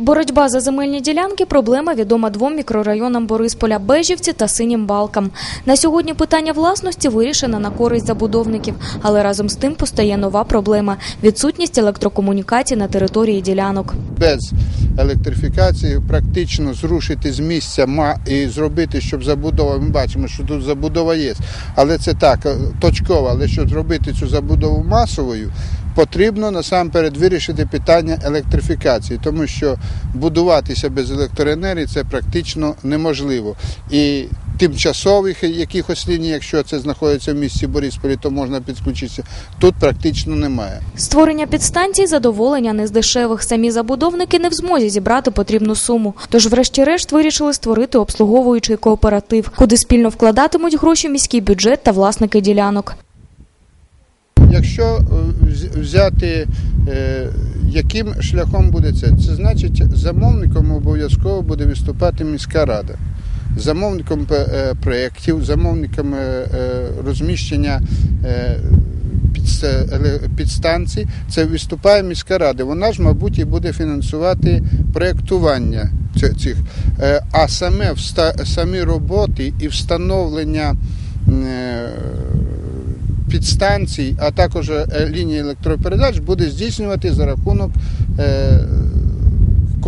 Боротьба за земельні ділянки проблема відома двом мікрорайонам Борисполя Бежівці та Синім Балкам. На сьогодні питання власності вирішено на користь забудовників, але разом з тим постає нова проблема відсутність електрокомунікацій на території ділянок. без електрифікації практично зрушити з місця і зробити, щоб забудова. Ми бачимо, що тут забудова є, але це так е, точково. Але щоб зробити цю забудову масовою, потрібно насамперед вирішити питання електрифікації, тому що будуватися без електроенергії це практично неможливо. І тимчасових якихось ліній, якщо це знаходиться в місті Борисполі, то можна підключитися. Тут практично немає. Створення підстанцій задоволення не з дешевих. Самі забудовники не в змозі зібрати потрібну суму. Тож, врешті-решт, вирішили створити обслуговуючий кооператив, куди спільно вкладатимуть гроші міський бюджет та власники ділянок. Якщо е, взяти, е, яким шляхом буде це, це значить, замовником обов'язково буде виступати міська рада. Замовником е, е, проєктів, замовником е, розміщення підстанцій, це виступає міська рада. Вона ж, мабуть, і буде фінансувати проєктування цих. А саме самі роботи і встановлення. підстанцій, а також лінії електропередач буде здійснювати за рахунок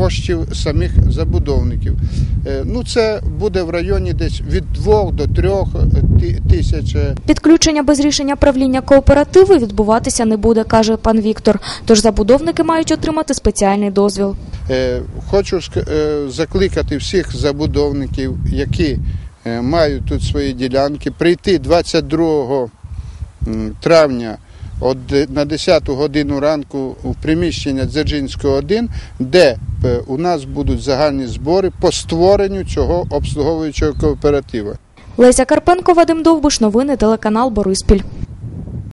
коштів самих забудовників. Е, Ну, це буде в районі десь від 2 до 3 тисяч. е, Підключення без рішення правління кооперативу відбуватися не буде, каже пан Віктор. Тож забудовники мають отримати спеціальний дозвіл. Е, Хочу закликати всіх забудовників, які мають тут свої ділянки, прийти 22 м, травня на 10 годину ранку в приміщення Дзержинського 1, де е, у нас будуть загальні збори по створенню цього обслуговуючого кооперативу. Леся Карпенко, Вадим Довбуш, новини телеканал Бориспіль.